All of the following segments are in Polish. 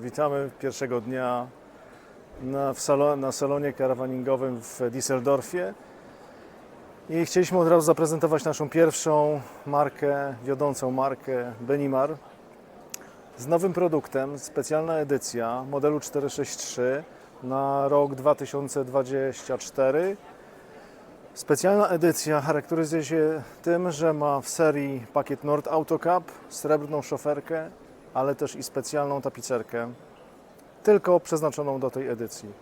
Witamy pierwszego dnia na, w salo, na salonie karawaningowym w Düsseldorfie. I chcieliśmy od razu zaprezentować naszą pierwszą markę, wiodącą markę Benimar z nowym produktem, specjalna edycja modelu 463 na rok 2024. Specjalna edycja charakteryzuje się tym, że ma w serii pakiet Nord Auto Cup, srebrną szoferkę, ale też i specjalną tapicerkę, tylko przeznaczoną do tej edycji.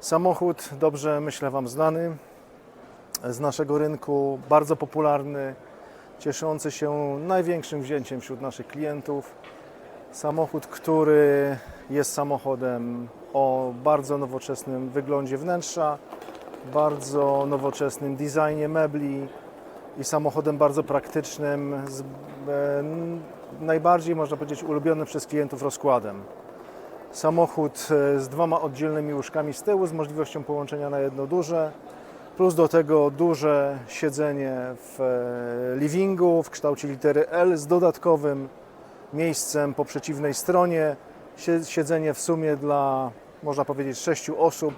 Samochód dobrze, myślę, Wam znany z naszego rynku, bardzo popularny, cieszący się największym wzięciem wśród naszych klientów. Samochód, który jest samochodem o bardzo nowoczesnym wyglądzie wnętrza, bardzo nowoczesnym designie mebli i samochodem bardzo praktycznym, z, e, najbardziej można powiedzieć ulubionym przez klientów rozkładem. Samochód e, z dwoma oddzielnymi łóżkami z tyłu z możliwością połączenia na jedno duże, plus do tego duże siedzenie w e, livingu w kształcie litery L z dodatkowym miejscem po przeciwnej stronie. Sie- Siedzenie w sumie dla, można powiedzieć, sześciu osób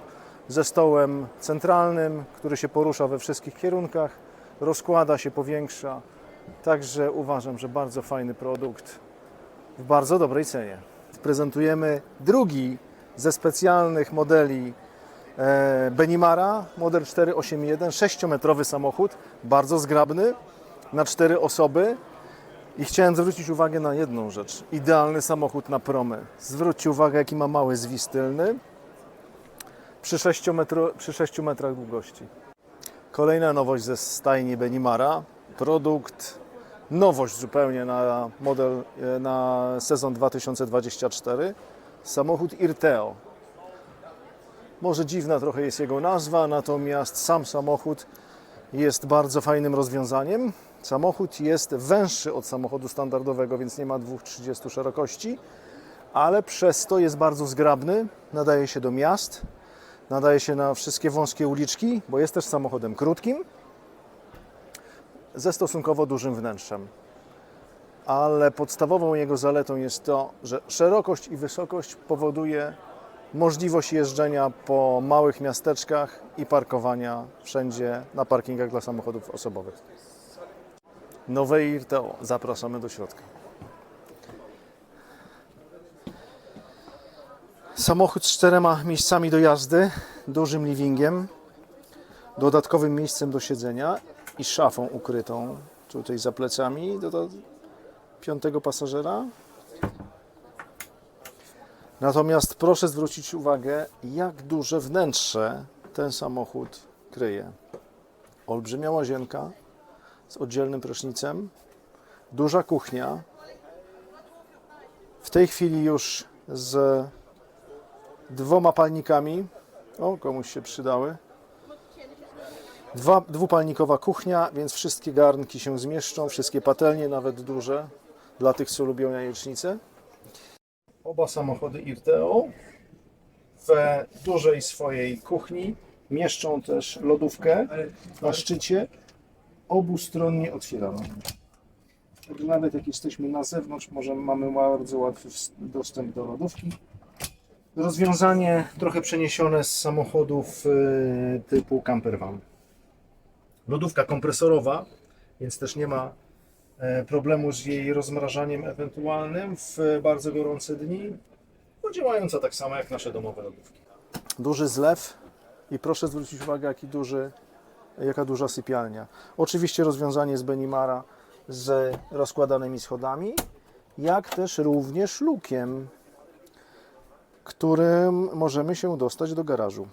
ze stołem centralnym, który się porusza we wszystkich kierunkach, rozkłada się, powiększa. Także uważam, że bardzo fajny produkt w bardzo dobrej cenie. Prezentujemy drugi ze specjalnych modeli e, Benimara, model 481, 6-metrowy samochód, bardzo zgrabny, na cztery osoby. I chciałem zwrócić uwagę na jedną rzecz. Idealny samochód na promy. Zwróćcie uwagę, jaki ma mały zwis tylny przy 6, metro, przy 6 metrach długości. Kolejna nowość ze stajni Benimara. Produkt, nowość zupełnie na model, e, na sezon 2024. Samochód Irteo. Może dziwna trochę jest jego nazwa, natomiast sam samochód jest bardzo fajnym rozwiązaniem. Samochód jest węższy od samochodu standardowego, więc nie ma 2,30 szerokości, ale przez to jest bardzo zgrabny, nadaje się do miast, nadaje się na wszystkie wąskie uliczki, bo jest też samochodem krótkim, ze stosunkowo dużym wnętrzem. Ale podstawową jego zaletą jest to, że szerokość i wysokość powoduje możliwość jeżdżenia po małych miasteczkach i parkowania wszędzie na parkingach dla samochodów osobowych. Nowe Irteo. Zapraszamy do środka. Samochód z czterema miejscami do jazdy, dużym livingiem, dodatkowym miejscem do siedzenia i szafą ukrytą tutaj za plecami do, do piątego pasażera. Natomiast proszę zwrócić uwagę, jak duże wnętrze ten samochód kryje. Olbrzymia łazienka z oddzielnym prysznicem, duża kuchnia. W tej chwili już z dwoma palnikami. O, komuś się przydały. Dwa, dwupalnikowa kuchnia, więc wszystkie garnki się zmieszczą, wszystkie patelnie, nawet duże, dla tych, co lubią jajecznicę. Oba samochody Irteo w dużej swojej kuchni mieszczą też lodówkę na szczycie, obustronnie otwieraną. Nawet jak jesteśmy na zewnątrz, możemy, mamy bardzo łatwy dostęp do lodówki. Rozwiązanie trochę przeniesione z samochodów y, typu campervan. Lodówka kompresorowa, więc też nie ma e, problemu z jej rozmrażaniem ewentualnym w bardzo gorące dni, bo działająca tak samo jak nasze domowe lodówki. Duży zlew i proszę zwrócić uwagę, jaki duży, jaka duża sypialnia. Oczywiście rozwiązanie z Benimara z rozkładanymi schodami, jak też również lukiem, którym możemy się dostać do garażu.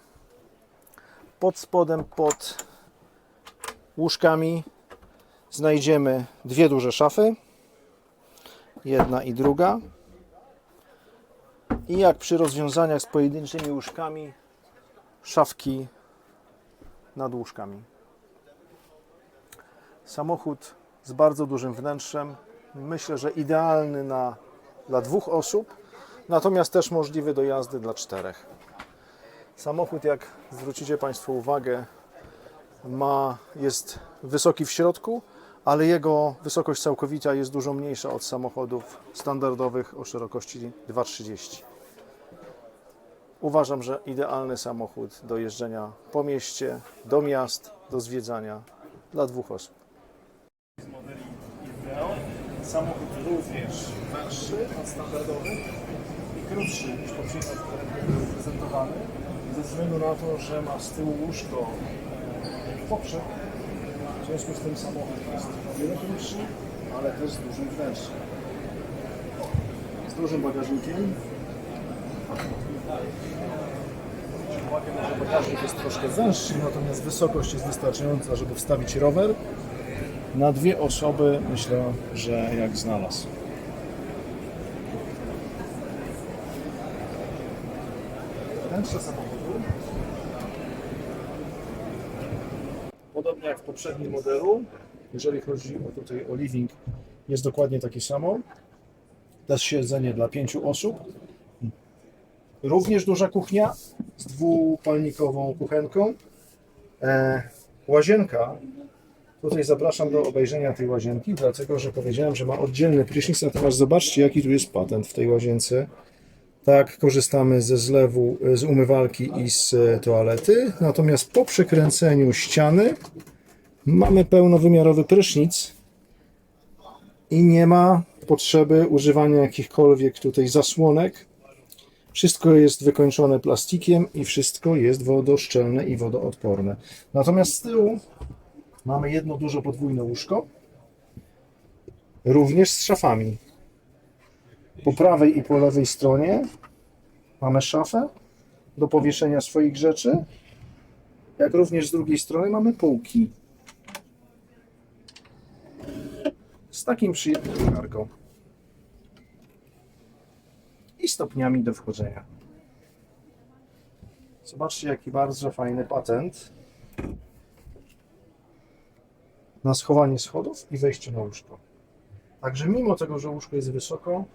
Pod spodem, pod łóżkami znajdziemy dwie duże szafy, jedna i druga. I jak przy rozwiązaniach z pojedynczymi łóżkami, szafki nad łóżkami. Samochód z bardzo dużym wnętrzem. Myślę, że idealny na, dla dwóch osób, natomiast też możliwy do jazdy dla czterech. Samochód, jak zwrócicie Państwo uwagę, ma, jest wysoki w środku, ale jego wysokość całkowita jest dużo mniejsza od samochodów standardowych o szerokości 2,30. Uważam, że idealny samochód do jeżdżenia po mieście, do miast, do zwiedzania dla dwóch osób. Z modeli samochód również węższy od standardowych krótszy niż poprzednio był prezentowany, ze względu na to, że ma z tyłu łóżko e, poprzek. W związku z tym samochód jest o wiele krótszy, ale też z dużym wnętrzem. Z dużym bagażnikiem. Uwagę, że bagażnik jest troszkę węższy, natomiast wysokość jest wystarczająca, żeby wstawić rower. Na dwie osoby myślę, że jak znalazł. Wnętrze samochodu. Podobnie jak w poprzednim modelu, jeżeli chodzi o tutaj o living, jest dokładnie takie samo. Też siedzenie dla pięciu osób. Również duża kuchnia z dwupalnikową kuchenką. E, łazienka. Tutaj zapraszam do obejrzenia tej łazienki, dlatego że powiedziałem, że ma oddzielny prysznic, natomiast zobaczcie jaki tu jest patent w tej łazience. Tak, korzystamy ze zlewu, z umywalki i z e, toalety, natomiast po przekręceniu ściany mamy pełnowymiarowy prysznic i nie ma potrzeby używania jakichkolwiek tutaj zasłonek. Wszystko jest wykończone plastikiem i wszystko jest wodoszczelne i wodoodporne. Natomiast z tyłu mamy jedno duże podwójne łóżko, również z szafami. Po prawej i po lewej stronie mamy szafę do powieszenia swoich rzeczy, jak również z drugiej strony mamy półki z takim przyjemnym karką i stopniami do wchodzenia. Zobaczcie, jaki bardzo fajny patent na schowanie schodów i wejście na łóżko. Także mimo tego, że łóżko jest wysoko,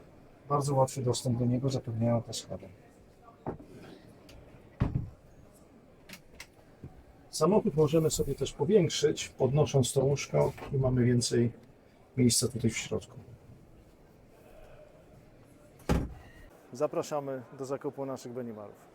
bardzo łatwy dostęp do niego zapewniają te schody. Samochód możemy sobie też powiększyć, podnosząc to łóżko i mamy więcej miejsca tutaj w środku. Zapraszamy do zakupu naszych Benimarów.